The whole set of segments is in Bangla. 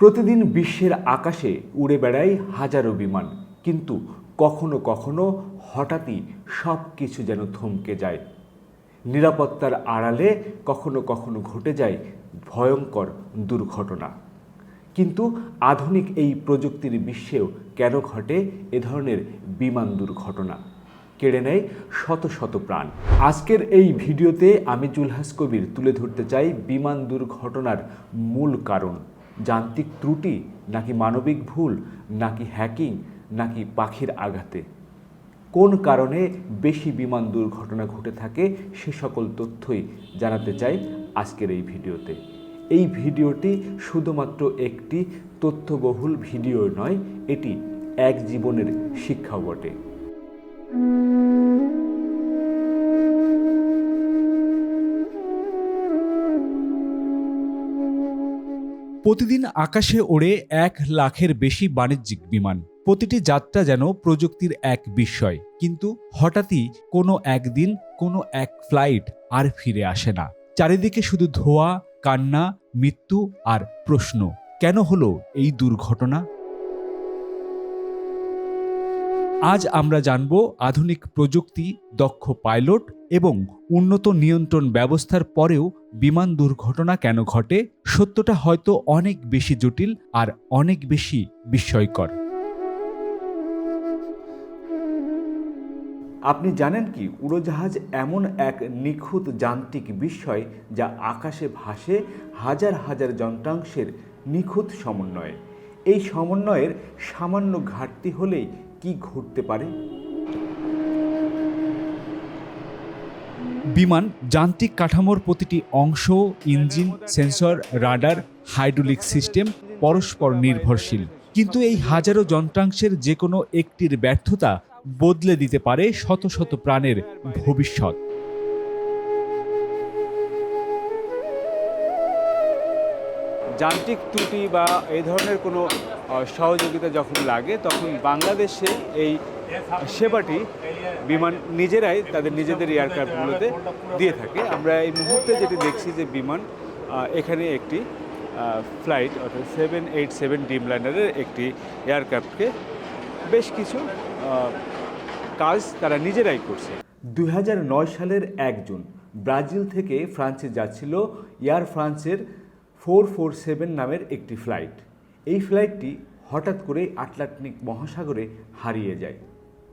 প্রতিদিন বিশ্বের আকাশে উড়ে বেড়ায় হাজারো বিমান। কিন্তু কখনো কখনো হঠাৎই সব কিছু যেন থমকে যায়। নিরাপত্তার আড়ালে কখনো কখনো ঘটে যায় ভয়ঙ্কর দুর্ঘটনা। কিন্তু আধুনিক এই প্রযুক্তির বিশ্বেও কেন ঘটে এ ধরনের বিমান দুর্ঘটনা? কেড়ে নেয় শত শত প্রাণ। আজকের এই ভিডিওতে আমি জুলহাস কবির তুলে ধরতে চাই বিমান দুর্ঘটনার মূল কারণ। যান্ত্রিক ত্রুটি, নাকি মানবিক ভুল, নাকি হ্যাকিং নাকি পাখির আঘাতে? কোন কারণে বেশি বিমান দুর্ঘটনা ঘটে থাকে সে সকল তথ্যই জানাতে চাই আজকের এই ভিডিওতে। এই ভিডিওটি শুধুমাত্র একটি তথ্যবহুল ভিডিও নয়, এটি এক জীবনের শিক্ষাও বটে। প্রতিদিন আকাশে ওড়ে এক লাখের বেশি বাণিজ্যিক বিমান। প্রতিটি যাত্রা যেন প্রযুক্তির এক বিস্ময়। কিন্তু হঠাৎই কোনো একদিন কোনো এক ফ্লাইট আর ফিরে আসে না। চারিদিকে শুধু ধোয়া, কান্না, মৃত্যু আর প্রশ্ন। কেন হলো এই দুর্ঘটনা? আজ আমরা জানব আধুনিক প্রযুক্তি, দক্ষ পাইলট এবং উন্নত নিয়ন্ত্রণ ব্যবস্থার পরেও বিমান দুর্ঘটনা কেন ঘটে, সত্যটা হয়তো অনেক বেশি জটিল আর অনেক বেশি বিস্ময়কর। আপনি জানেন কি, উড়োজাহাজ এমন এক নিখুঁত যান্ত্রিক বিস্ময় যা আকাশে ভাসে হাজার হাজার যন্ত্রাংশের নিখুঁত সমন্বয়ে। এই সমন্বয়ের সামান্য ঘাটতি হলেই কি ঘটতে পারে? বিমান যান্ত্রিক কাঠামোর প্রতিটি অংশ, engine, sensor, radar, hydraulic system পরস্পর নির্ভরশীল। কিন্তু এই হাজারো যন্ত্রাংশের যে কোনো একটির ব্যর্থতা বদলে দিতে পারে শত শত প্রাণের ভবিষ্যৎ। যান্ত্রিক ত্রুটি বা এই ধরনের কোনো সহযোগিতা যখন লাগে, তখন বাংলাদেশে এই সেবাটি বিমান নিজেরাই তাদের নিজেদের এয়ারক্রাফটগুলোতে দিয়ে থাকে। আমরা এই মুহূর্তে যেটি দেখছি যে বিমান এখানে একটি ফ্লাইট অর্থাৎ সেভেন এইট সেভেন ডিম লাইনারের একটি এয়ারক্রাফটকে বেশ কিছু কাজ তারা নিজেরাই করছে। দু হাজার নয় সালের এক জুন ব্রাজিল থেকে ফ্রান্সে যাচ্ছিল এয়ার ফ্রান্সের ফোর ফোর সেভেন নামের একটি ফ্লাইট। এই ফ্লাইটটি হঠাৎ করে আটলান্টিক মহাসাগরে হারিয়ে যায়।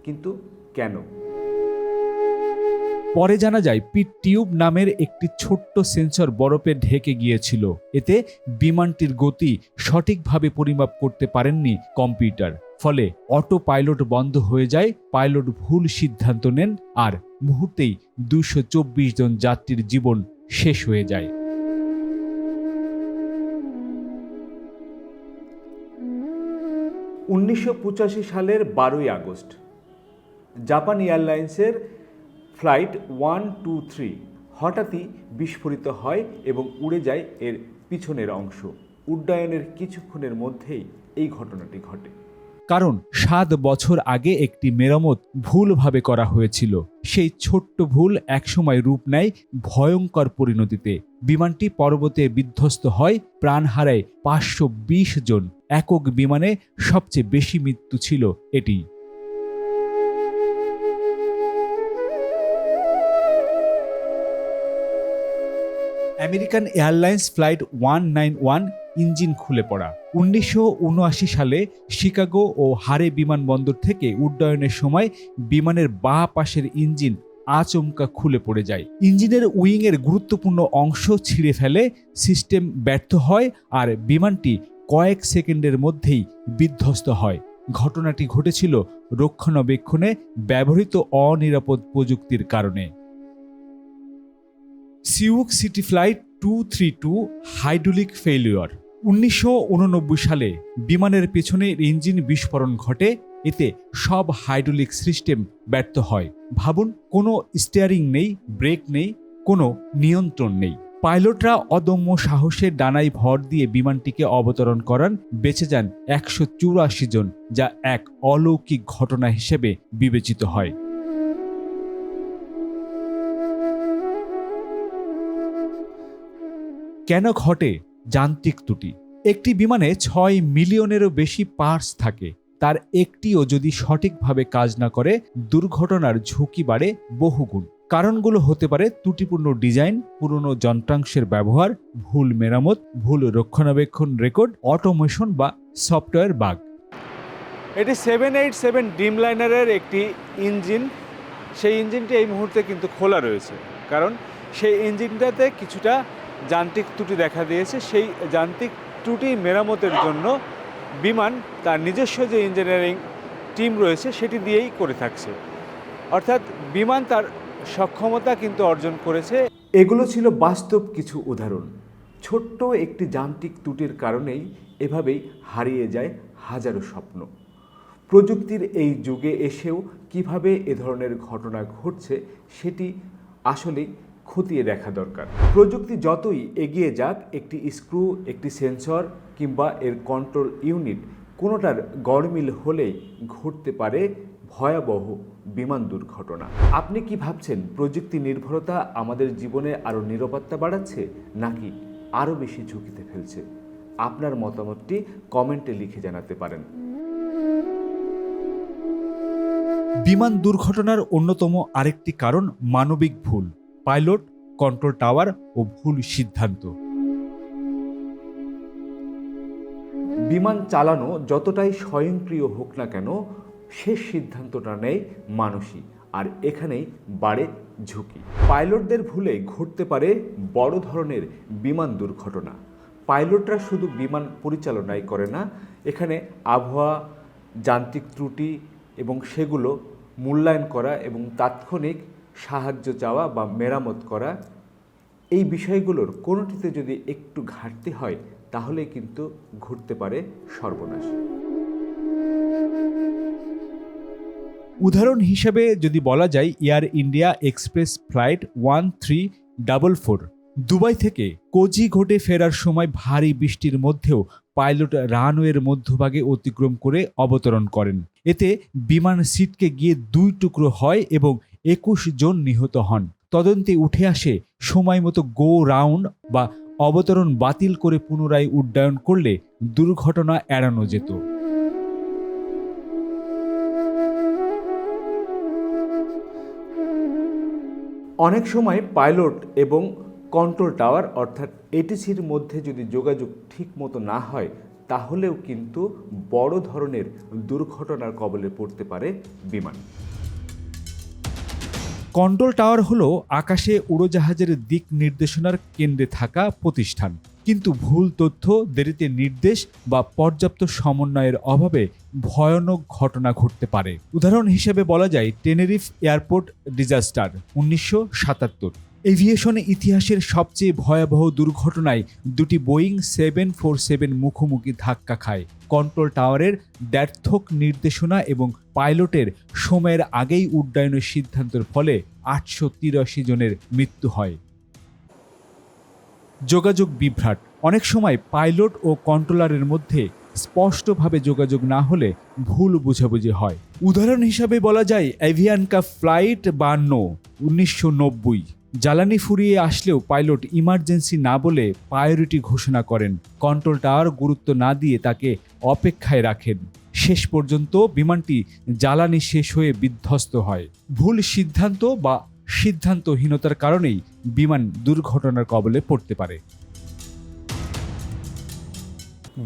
কিন্তু কেন? পরে জানা যায়, পিট টিউব নামের একটি ছোট্ট সেন্সর বরফে ঢেকে গিয়েছিল। এতে বিমানটির গতি সঠিকভাবে পরিমাপ করতে পারেননি কম্পিউটার। ফলে অটো পাইলট বন্ধ হয়ে যায়, পাইলট ভুল সিদ্ধান্ত নেন, আর মুহূর্তেই দুশো জন যাত্রীর জীবন শেষ হয়ে যায়। উনিশশো পঁচাশি সালের বারোই আগস্ট। জাপান এয়ারলাইন্সের ফ্লাইট ওয়ান, টু, থ্রি হঠাৎই বিস্ফোরিত হয় এবং উড়ে যায় এর পিছনের অংশ। উড্ডয়নের কিছুক্ষণের মধ্যেই এই ঘটনাটি ঘটে। কারণ সাত বছর আগে একটি মেরামত ভুলভাবে করা হয়েছিল। সেই ছোট্ট ভুল একসময় রূপ নেয় ভয়ঙ্কর পরিণতিতে। বিমানটি পর্বতে বিধ্বস্ত হয়, প্রাণ হারায় পাঁচশো বিশ জন। একক বিমানে সবচেয়ে বেশি মৃত্যু ছিল এটি। American airlines flight one nine one engine খুলে পড়া। উনিশশো উনআশি সালে শিকাগো ও হারে বিমানবন্দর থেকে উড্ডয়নের সময় বিমানের বাঁ পাশের ইঞ্জিন আচমকা খুলে পড়ে যায়। ইঞ্জিনের উইংয়ের গুরুত্বপূর্ণ অংশ ছিঁড়ে ফেলে, সিস্টেম ব্যর্থ হয় আর বিমানটি কয়েক সেকেন্ডের মধ্যেই বিধ্বস্ত হয়। ঘটনাটি ঘটেছিল রক্ষণাবেক্ষণে ব্যবহৃত অনিরাপদ প্রযুক্তির কারণে। Sioux City flight two three two hydraulic failure. উনিশশো উননব্বই সালে বিমানের পেছনে ইঞ্জিন বিস্ফোরণ ঘটে, এতে সব হাইড্রোলিক সিস্টেম ব্যর্থ হয়। ভাবুন, কোনো স্টিয়ারিং নেই, ব্রেক নেই, কোনো নিয়ন্ত্রণ নেই। পাইলটরা অদম্য সাহসের ডানায় ভর দিয়ে বিমানটিকে অবতরণ করান বেঁচে যান একশো চুরাশি জন, যা এক অলৌকিক ঘটনা হিসেবে বিবেচিত হয়। কেন ঘটে? যান্ত্রিক ত্রুটি। একটি বিমানে ছয় মিলিয়নেরও বেশি পার্টস থাকে। তার একটিও যদি সঠিকভাবে কাজ না করে, দুর্ঘটনার ঝুঁকি বাড়ে বহুগুণ। কারণগুলো হতে পারে ত্রুটিপূর্ণ ডিজাইন, পুরনো যন্ত্রাংশের ব্যবহার, ভুল মেরামত, ভুল রক্ষণাবেক্ষণ রেকর্ড, অটোমেশন বা সফটওয়্যার বাগ। এটি সেভেন এইট সেভেন ডিম লাইনারের একটি ইঞ্জিন। সেই ইঞ্জিনটি এই মুহূর্তে কিন্তু খোলা রয়েছে। কারণ সেই ইঞ্জিনটাতে কিছুটা যান্ত্রিক ত্রুটি দেখা দিয়েছে। সেই যান্ত্রিক ত্রুটি মেরামতের জন্য বিমান তার নিজস্ব যে ইঞ্জিনিয়ারিং টিম রয়েছে, সেটি দিয়েই করে থাকছে। অর্থাৎ বিমান তার সক্ষমতা কিন্তু অর্জন করেছে। এগুলো ছিল বাস্তব কিছু উদাহরণ। ছোট্ট একটি যান্ত্রিক ত্রুটির কারণেই এভাবেই হারিয়ে যায় হাজারো স্বপ্ন। প্রযুক্তির এই যুগে এসেও কীভাবে এ ধরনের ঘটনা ঘটছে, সেটি আসলেই খতিয়ে দেখা দরকার। প্রযুক্তি যতই এগিয়ে যাক, একটি স্ক্রু, একটি সেন্সর কিংবা এর কন্ট্রোল ইউনিট কোনোটার গড়মিল হলেই ঘটতে পারে ভয়াবহ বিমান দুর্ঘটনা। আপনি কি ভাবছেন, প্রযুক্তি নির্ভরতা আমাদের জীবনে আরও নিরাপত্তা বাড়াচ্ছে, নাকি আরও বেশি ঝুঁকিতে ফেলছে? আপনার মতামতটি কমেন্টে লিখে জানাতে পারেন। বিমান দুর্ঘটনার অন্যতম আরেকটি কারণ মানবিক ভুল। পাইলট, কন্ট্রোল টাওয়ার ও ভুল সিদ্ধান্ত। বিমান চালানো যতটাই স্বয়ংক্রিয় হোক না কেন, শেষ সিদ্ধান্তটা নেয় মানুষই আর এখানেই বাড়ে ঝুঁকি। পাইলটদের ভুলে ঘটতে পারে বড় ধরনের বিমান দুর্ঘটনা। পাইলটরা শুধু বিমান পরিচালনাই করে না, এখানে আবহাওয়া, যান্ত্রিক ত্রুটি এবং সেগুলো মূল্যায়ন করা এবং তাৎক্ষণিক সাহায্য চাওয়া বা মেরামত করা, এই বিষয়গুলোর কোনোটিতে যদি একটু ঘাটতি হয়, তাহলে কিন্তু ঘুরতে পারে সর্বনাশ। উদাহরণ হিসেবে যদি বলা যায়, air India express flight one three double four Dubai থেকে কোজিঘোটে ফেরার সময় ভারী বৃষ্টির মধ্যেও পাইলট রানওয়ের মধ্যভাগে অতিক্রম করে অবতরণ করেন। এতে বিমান সিটকে গিয়ে দুই টুকরো হয় এবং একুশ জন নিহত হন। তদন্তে উঠে আসে সময় মতো গো রাউন্ড বা অবতরণ বাতিল করে পুনরায় উড্ডয়ন করলে দুর্ঘটনা এড়ানো যেত। অনেক সময় পাইলট এবং কন্ট্রোল টাওয়ার অর্থাৎ এটিসির মধ্যে যদি যোগাযোগ ঠিক মতো না হয়, তাহলেও কিন্তু বড় ধরনের দুর্ঘটনার কবলে পড়তে পারে বিমান। কন্ট্রোল টাওয়ার হলো আকাশে উড়োজাহাজের দিক নির্দেশনার কেন্দ্রে থাকা প্রতিষ্ঠান। কিন্তু ভুল তথ্য, দেরিতে নির্দেশ বা পর্যাপ্ত সমন্বয়ের অভাবে ভয়ানক ঘটনা ঘটতে পারে। উদাহরণ হিসেবে বলা যায়, টেনেরিফ এয়ারপোর্ট ডিজাস্টার, উনিশশো সাতাত্তর। এভিয়েশনে ইতিহাসের সবচেয়ে ভয়াবহ দুর্ঘটনায় দুটি বোয়িং সেভেন ফোর সেভেন মুখোমুখি ধাক্কা খায়। কন্ট্রোল টাওয়ারের ব্যর্থক নির্দেশনা এবং পাইলটের সময়ের আগেই উড্ডয়নের সিদ্ধান্তের ফলে আটশো তিরাশি জনের মৃত্যু হয়। যোগাযোগ বিভ্রাট। অনেক সময় পাইলট ও কন্ট্রোলারের মধ্যে স্পষ্টভাবে যোগাযোগ না হলে ভুল বুঝাবুঝি হয়। উদাহরণ হিসাবে বলা যায় অ্যাভিয়ানকা ফ্লাইট বান্ন, উনিশশো নব্বই। জ্বালানি ফুরিয়ে আসলেও পাইলট ইমার্জেন্সি না বলে প্রায়োরিটি ঘোষণা করেন। কন্ট্রোল টাওয়ার গুরুত্ব না দিয়ে তাকে অপেক্ষায় রাখেন। শেষ পর্যন্ত বিমানটি জ্বালানি শেষ হয়ে বিধ্বস্ত হয়। ভুল সিদ্ধান্ত বা সিদ্ধান্তহীনতার কারণেই বিমান দুর্ঘটনার কবলে পড়তে পারে।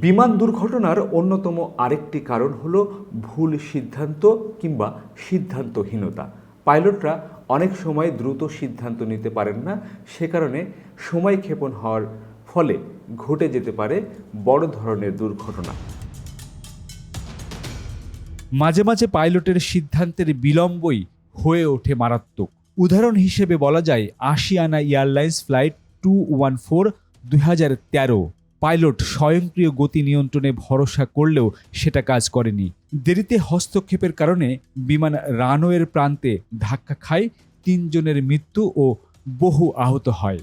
বিমান দুর্ঘটনার অন্যতম আরেকটি কারণ হলো ভুল সিদ্ধান্ত কিংবা সিদ্ধান্তহীনতা। পাইলটরা অনেক সময় দ্রুত সিদ্ধান্ত নিতে পারেন না। সে কারণে সময় ক্ষেপণ হওয়ার ফলে ঘটে যেতে পারে বড় ধরনের দুর্ঘটনা। মাঝে মাঝে পাইলটের সিদ্ধান্তের বিলম্বই হয়ে ওঠে মারাত্মক। উদাহরণ হিসেবে বলা যায় Asiana airlines flight two one four দুই হাজার তেরো। পাইলট স্বয়ংক্রিয় গতি নিয়ন্ত্রণে ভরসা করলেও সেটা কাজ করেনি। দেরিতে হস্তক্ষেপের কারণে বিমান রানওয়ের প্রান্তে ধাক্কা খায়, তিনজনের মৃত্যু ও বহু আহত হয়।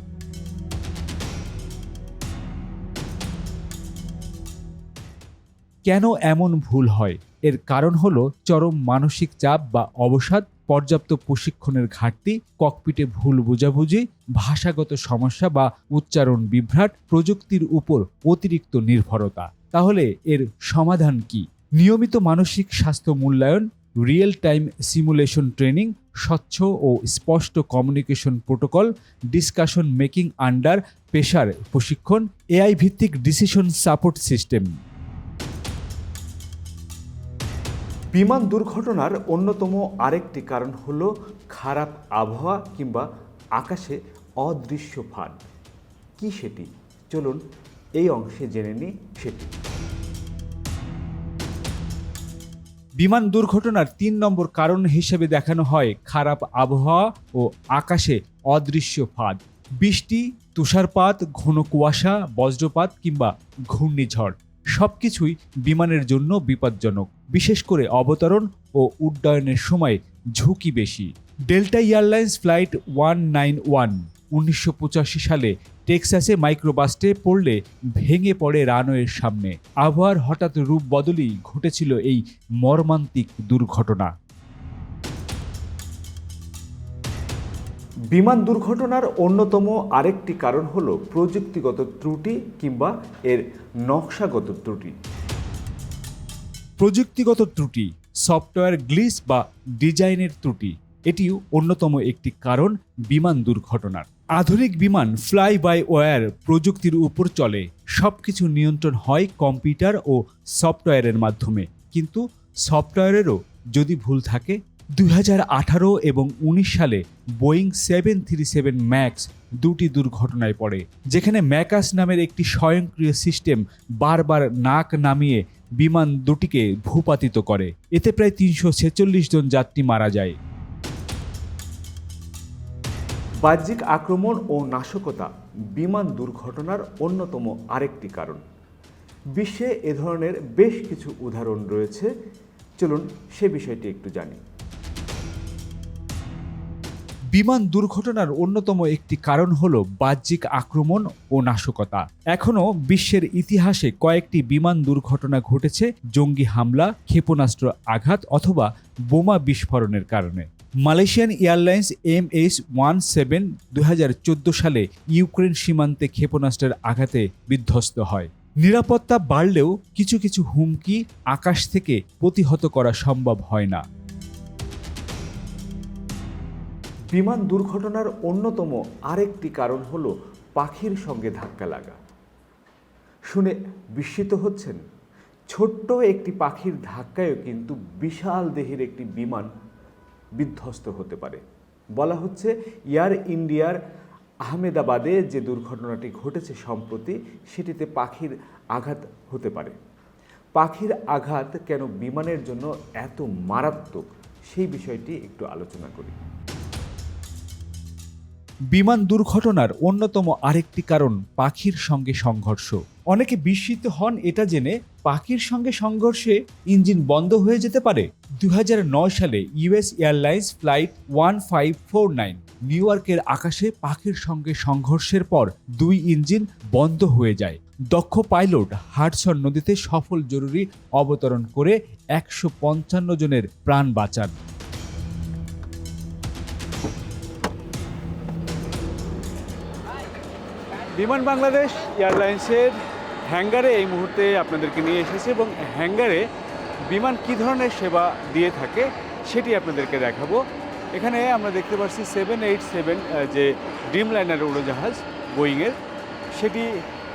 কেন এমন ভুল হয়? এর কারণ হলো চরম মানসিক চাপ বা অবসাদ পর্যাপ্ত প্রশিক্ষণের ঘাটতি, ককপিটে ভুল বোঝাবুঝি, ভাষাগত সমস্যা বা উচ্চারণ বিভ্রাট প্রযুক্তির উপর অতিরিক্ত নির্ভরতা। তাহলে এর সমাধান কি? নিয়মিত মানসিক স্বাস্থ্য মূল্যায়ন রিয়েল টাইম সিমুলেশন ট্রেনিং, স্বচ্ছ ও স্পষ্ট communication protocol, discussion making under, pressure প্রশিক্ষণ, এআই ভিত্তিক ডিসিশন সাপোর্ট সিস্টেম। বিমান দুর্ঘটনার অন্যতম আরেকটি কারণ হল খারাপ আবহাওয়া কিংবা আকাশে অদৃশ্য ফাঁদ। কি সেটি? চলুন এই অংশে জেনে নিই সেটি। বিমান দুর্ঘটনার তিন নম্বর কারণ হিসেবে দেখানো হয় খারাপ আবহাওয়া ও আকাশে অদৃশ্য ফাঁদ। বৃষ্টি, তুষারপাত, ঘন কুয়াশা, বজ্রপাত কিংবা ঘূর্ণিঝড় সবকিছুই বিমানের জন্য বিপজ্জনক। বিশেষ করে অবতরণ ও উড্ডয়নের সময় ঝুঁকি বেশি। Delta airlines flight one nine one উনিশশো পঁচাশি সালে টেক্সাসে মাইক্রোবাসটে পড়লে ভেঙে পড়ে রানওয়ের সামনে। আবহাওয়ার হঠাৎ রূপ বদলই ঘটেছিল এই মর্মান্তিক দুর্ঘটনা। বিমান দুর্ঘটনার অন্যতম আরেকটি কারণ হল প্রযুক্তিগত ত্রুটি কিংবা এর নকশাগত ত্রুটি। প্রযুক্তিগত ত্রুটি, সফটওয়্যার গ্লিস বা ডিজাইনের ত্রুটি, এটিও অন্যতম একটি কারণ বিমান দুর্ঘটনার। আধুনিক বিমান ফ্লাই বাই ওয়্যার প্রযুক্তির উপর চলে। সব কিছু নিয়ন্ত্রণ হয় কম্পিউটার ও সফটওয়্যারের মাধ্যমে। কিন্তু সফটওয়্যারেরও যদি ভুল থাকে দু হাজার আঠারো এবং উনিশ সালে Boeing seven three seven max দুটি দুর্ঘটনায় পড়ে, যেখানে ম্যাকাস নামের একটি স্বয়ংক্রিয় সিস্টেম বারবার নাক নামিয়ে বিমান দুটিকে ভূপাতিত করে। এতে প্রায় তিনশো ছেচল্লিশ জন যাত্রী মারা যায়। বাহ্যিক আক্রমণ ও নাশকতা বিমান দুর্ঘটনার অন্যতম আরেকটি কারণ। বিশ্বে এ ধরনের বেশ কিছু উদাহরণ রয়েছে। চলুন সে বিষয়টি একটু জানি। বিমান দুর্ঘটনার অন্যতম একটি কারণ হল বাহ্যিক আক্রমণ ও নাশকতা। এখনও বিশ্বের ইতিহাসে কয়েকটি বিমান দুর্ঘটনা ঘটেছে, জঙ্গি হামলা, ক্ষেপণাস্ত্র আঘাত অথবা বোমা বিস্ফোরণের কারণে। Malaysian airlines M H one seven দু হাজার চোদ্দ সালে ইউক্রেন সীমান্তে ক্ষেপণাস্ত্রের আঘাতে বিধ্বস্ত হয়। নিরাপত্তা বাড়লেও কিছু কিছু হুমকি আকাশ থেকে প্রতিহত করা সম্ভব হয় না। বিমান দুর্ঘটনার অন্যতম আরেকটি কারণ হল পাখির সঙ্গে ধাক্কা লাগা। শুনে বিস্মিত হচ্ছেন। ছোট্ট একটি পাখির ধাক্কায়ও কিন্তু বিশাল দেহের একটি বিমান বিধ্বস্ত হতে পারে। বলা হচ্ছে এয়ার ইন্ডিয়ার আহমেদাবাদে যে দুর্ঘটনাটি ঘটেছে সম্প্রতি, সেটিতে পাখির আঘাত হতে পারে। পাখির আঘাত কেন বিমানের জন্য এত মারাত্মক, সেই বিষয়টি একটু আলোচনা করি। বিমান দুর্ঘটনার অন্যতম আরেকটি কারণ পাখির সঙ্গে সংঘর্ষ। অনেকে বিস্মিত হন এটা জেনে পাখির সঙ্গে সংঘর্ষে ইঞ্জিন বন্ধ হয়ে যেতে পারে। দু হাজার নয় সালে US airlines flight one five four nine new ইয়র্কের আকাশে পাখির সঙ্গে সংঘর্ষের পর দুই ইঞ্জিন বন্ধ হয়ে যায়। দক্ষ পাইলট হাডসন নদীতে সফল জরুরি অবতরণ করে একশো পঞ্চান্ন জনের প্রাণ বাঁচান। বিমান বাংলাদেশ এয়ারলাইন্সের হ্যাঙ্গারে এই মুহূর্তে আপনাদেরকে নিয়ে এসেছে এবং হ্যাঙ্গারে বিমান কি ধরনের সেবা দিয়ে থাকে সেটি আপনাদেরকে দেখাবো। এখানে আমরা দেখতে পাচ্ছি সেভেন এইট সেভেন যে ড্রিম লাইনার উড়োজাহাজ বোয়িংয়ের সেটি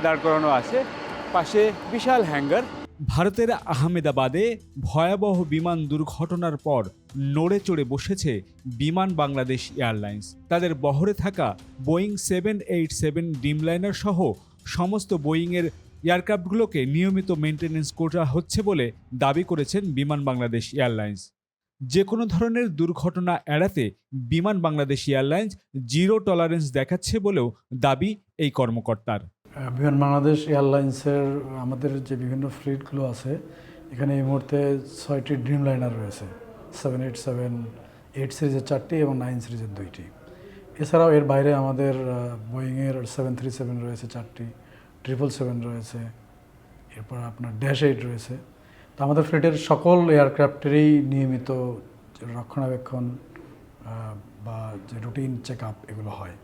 দাঁড় করানো আছে। পাশে বিশাল হ্যাঙ্গার ভারতের আহমেদাবাদে ভয়াবহ বিমান দুর্ঘটনার পর নড়ে চড়ে বসেছে বিমান বাংলাদেশ এয়ারলাইন্স। তাদের বহরে থাকা Boeing seven eight seven dreamliner সহ সমস্ত বোয়িংয়ের এয়ারক্রাফটগুলোকে নিয়মিত মেনটেনেন্স করা হচ্ছে বলে দাবি করেছেন বিমান বাংলাদেশ এয়ারলাইন্স। যে কোনো ধরনের দুর্ঘটনা এড়াতে বিমান বাংলাদেশ এয়ারলাইন্স জিরো টলারেন্স দেখাচ্ছে বলেও দাবি এই কর্মকর্তার। বিমান বাংলাদেশ এয়ারলাইন্সের, আমাদের যে বিভিন্ন ফ্লিটগুলো আছে, এখানে এই মুহূর্তে ছয়টি ড্রিম লাইনার রয়েছে সেভেন এইট সেভেন এইট সিরিজের চারটি এবং নাইন সিরিজের দুইটি। এছাড়াও এর বাইরে আমাদের বোয়িংয়ের সেভেন থ্রি সেভেন রয়েছে চারটি ট্রিপল সেভেন রয়েছে, এরপর আপনার ড্যাশ এইট রয়েছে। তো আমাদের ফ্লিটের সকল এয়ারক্রাফটেরই নিয়মিত রক্ষণাবেক্ষণ বা যে রুটিন চেক আপ এগুলো হয়।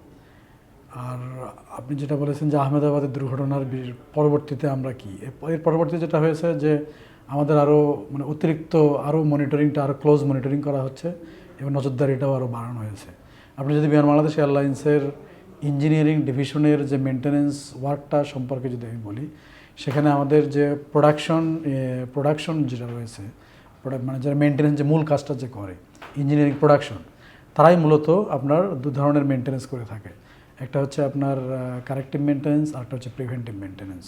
আর আপনি যেটা বলেছেন যে আহমেদাবাদের দুর্ঘটনার পরবর্তীতে আমরা কি? এর- পরবর্তীতে যেটা হয়েছে যে আমাদের আরও মানে অতিরিক্ত আরও মনিটরিংটা আরও ক্লোজ মনিটরিং করা হচ্ছে এবং নজরদারিটাও আরও বাড়ানো হয়েছে। আপনি যদি বিমান বাংলাদেশ এয়ারলাইন্সের ইঞ্জিনিয়ারিং ডিভিশনের যে মেনটেনেন্স ওয়ার্কটা সম্পর্কে যদি আমি বলি, সেখানে আমাদের যে প্রোডাকশন প্রোডাকশন যেটা রয়েছে মানে যারা মেনটেনেন্স যে মূল কাজটা যে করে ইঞ্জিনিয়ারিং প্রোডাকশন তারাই মূলত আপনার দু ধরনের মেনটেনেন্স করে থাকে। একটা হচ্ছে আপনার কারেক্টিভ মেনটেনেন্স আর একটা হচ্ছে প্রিভেন্টিভ মেনটেনেন্স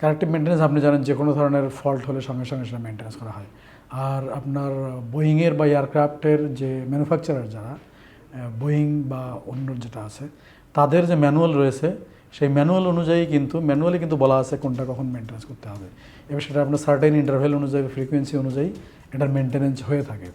কারেক্টিভ মেনটেনেন্স আপনি জানেন যে কোনো ধরনের ফল্ট হলে সঙ্গে সঙ্গে সেটা মেনটেন্স করা হয়। আর আপনার বোয়িংয়ের বা এয়ারক্রাফটের যে ম্যানুফ্যাকচারার যারা বোয়িং বা অন্য যেটা আছে, তাদের যে ম্যানুয়াল রয়েছে, সেই ম্যানুয়াল অনুযায়ী কিন্তু ম্যানুয়ালি কিন্তু বলা আছে কোনটা কখন মেনটেন্স করতে হবে। এবার সেটা আপনার সার্টেন ইন্টারভেল অনুযায়ী ফ্রিকোয়েন্সি অনুযায়ী এটার মেনটেনেন্স হয়ে থাকে।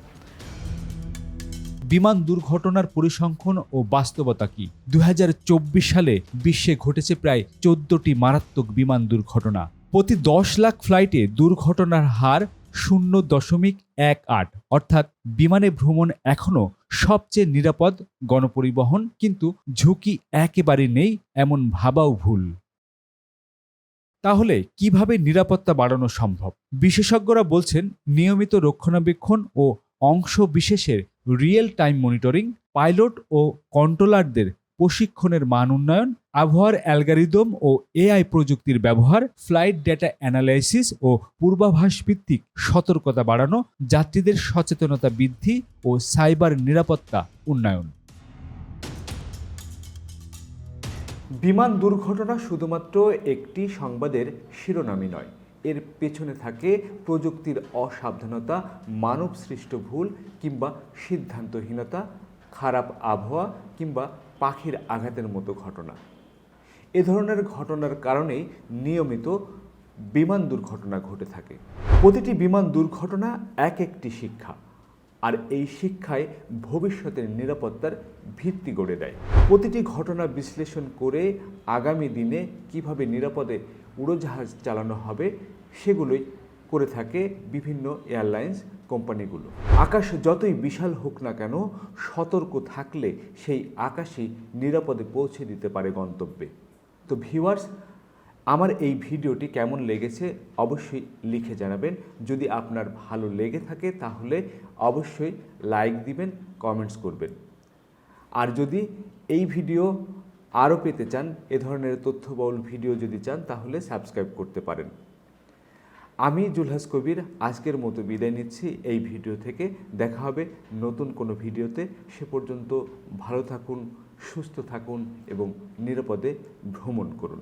বিমান দুর্ঘটনার পরিসংখ্যান ও বাস্তবতা কি? দু হাজার চব্বিশ সালে বিশ্বে ঘটেছে প্রায় চোদ্দটি মারাত্মক বিমান দুর্ঘটনা। প্রতি দশ লাখ ফ্লাইটে দুর্ঘটনার হার শূন্য দশমিক এক আট। অর্থাৎ বিমানে ভ্রমণ এখনও সবচেয়ে নিরাপদ গণপরিবহন, কিন্তু ঝুঁকি একেবারে নেই এমন ভাবাও ভুল। তাহলে কীভাবে নিরাপত্তা বাড়ানো সম্ভব? বিশেষজ্ঞরা বলছেন, নিয়মিত রক্ষণাবেক্ষণ ও অংশ বিশেষের রিয়েল টাইম মনিটরিং পাইলট ও কন্ট্রোলারদের প্রশিক্ষণের মান উন্নয়ন, আবহাওয়ার অ্যালগারিদম ও এআই প্রযুক্তির ব্যবহার ফ্লাইট ডেটা অ্যানালাইসিস ও পূর্বাভাস ভিত্তিক সতর্কতা বাড়ানো, যাত্রীদের সচেতনতা বৃদ্ধি ও সাইবার নিরাপত্তা উন্নয়ন। বিমান দুর্ঘটনা শুধুমাত্র একটি সংবাদের শিরোনামই নয় এর পেছনে থাকে প্রযুক্তির অসাবধানতা, মানব সৃষ্ট ভুল কিংবা সিদ্ধান্তহীনতা, খারাপ আবহাওয়া কিংবা পাখির আঘাতের মতো ঘটনা। এ ধরনের ঘটনার কারণেই নিয়মিত বিমান দুর্ঘটনা ঘটে থাকে। প্রতিটি বিমান দুর্ঘটনা এক একটি শিক্ষা, আর এই শিক্ষায় ভবিষ্যতের নিরাপত্তার ভিত্তি গড়ে দেয়। প্রতিটি ঘটনা বিশ্লেষণ করে আগামী দিনে কীভাবে নিরাপদে উড়োজাহাজ চালানো হবে, সেগুলোই করে থাকে বিভিন্ন এয়ারলাইন্স কোম্পানিগুলো। আকাশ যতই বিশাল হোক না কেন, সতর্ক থাকলে সেই আকাশই নিরাপদে পৌঁছে দিতে পারে গন্তব্যে। তো ভিউয়ার্স, আমার এই ভিডিওটি কেমন লেগেছে অবশ্যই লিখে জানাবেন। যদি আপনার ভালো লেগে থাকে, তাহলে অবশ্যই লাইক দিবেন, কমেন্টস করবেন। আর যদি এই ভিডিও আরও পেতে চান এ ধরনের তথ্যবহুল ভিডিও যদি চান, তাহলে সাবস্ক্রাইব করতে পারেন। আমি জুলহাস কবির, আজকের মতো বিদায় নিচ্ছি। এই ভিডিও থেকে দেখা হবে নতুন কোনো ভিডিওতে। সে পর্যন্ত ভালো থাকুন, সুস্থ থাকুন এবং নিরাপদে ভ্রমণ করুন।